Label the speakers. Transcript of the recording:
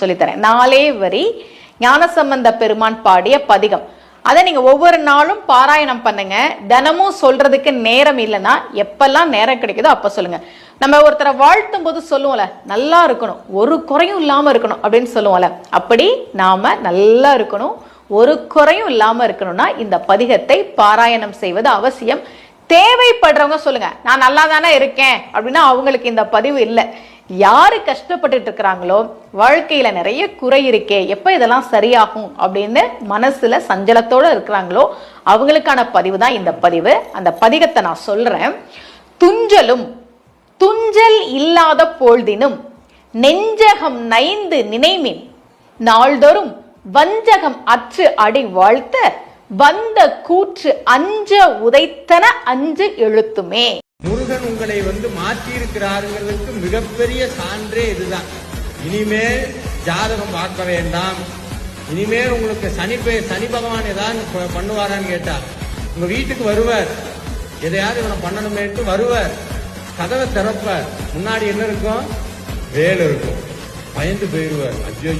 Speaker 1: சொல்லித்தரேன். நாலே வரி ஞானசம்பந்த பெருமான் பாடிய பதிகம். அதை நீங்கள் ஒவ்வொரு நாளும் பாராயணம் பண்ணுங்க. தினமும் சொல்றதுக்கு நேரம் இல்லைன்னா எப்பெல்லாம் நேரம் கிடைக்குதோ அப்ப சொல்லுங்க. நம்ம ஒருத்தரை வாழ்த்தும் போது சொல்லுவோம்ல நல்லா இருக்கணும். ஒரு குறையும் இல்லாம இருக்கணும். அப்படின்னு சொல்லுவோம்ல. அப்படி நாம நல்லா இருக்கணும். ஒரு குறையும் இல்லாம இருக்கணும்னா இந்த பதிகத்தை பாராயணம் செய்வது அவசியம். தேவைப்படுறவங்க சொல்லுங்க நான் நல்லா தானே இருக்கேன். அப்படின்னா அவங்களுக்கு இந்த பதிவு இல்லை. யார் கஷ்டப்பட்டுட்டு இருக்கிறாங்களோ வாழ்க்கையில் நிறைய குறை இருக்கே எப்போ இதெல்லாம் சரியாகும் அப்படின்னு மனசில் சஞ்சலத்தோடு இருக்கிறாங்களோ அவங்களுக்கான பதிவு தான் இந்த பதிவு. அந்த பதிகத்தை நான் சொல்கிறேன் துஞ்சலும் துஞ்சல் இல்லாத பொழுதினும் நெஞ்சகம் நைந்து நினைமின் நாள்தோறும் வஞ்சகம் அற்று அடி வாழ்த்த வந்த கூற்று அஞ்ச உதைத்தன அஞ்சு எழுத்துமே.
Speaker 2: முருகன் உங்களை வந்து மாற்றி இருக்கிறாருங்கிறதுக்கு மிகப்பெரிய சான்றே இதுதான். இனிமேல் ஜாதகம் பார்க்க வேண்டாம். இனிமேல் உங்களுக்கு சனி சனி பகவான் ஏதாவது பண்ணுவாரான்னு கேட்டார் உங்க வீட்டுக்கு வருவார். எதையாவது இவனை பண்ணணுமேட்டு வருவார். கதவை திறப்பார். முன்னாடி என்ன இருக்கும்? வேல் இருக்கும். பயந்து போயிடுவார் ஐயோ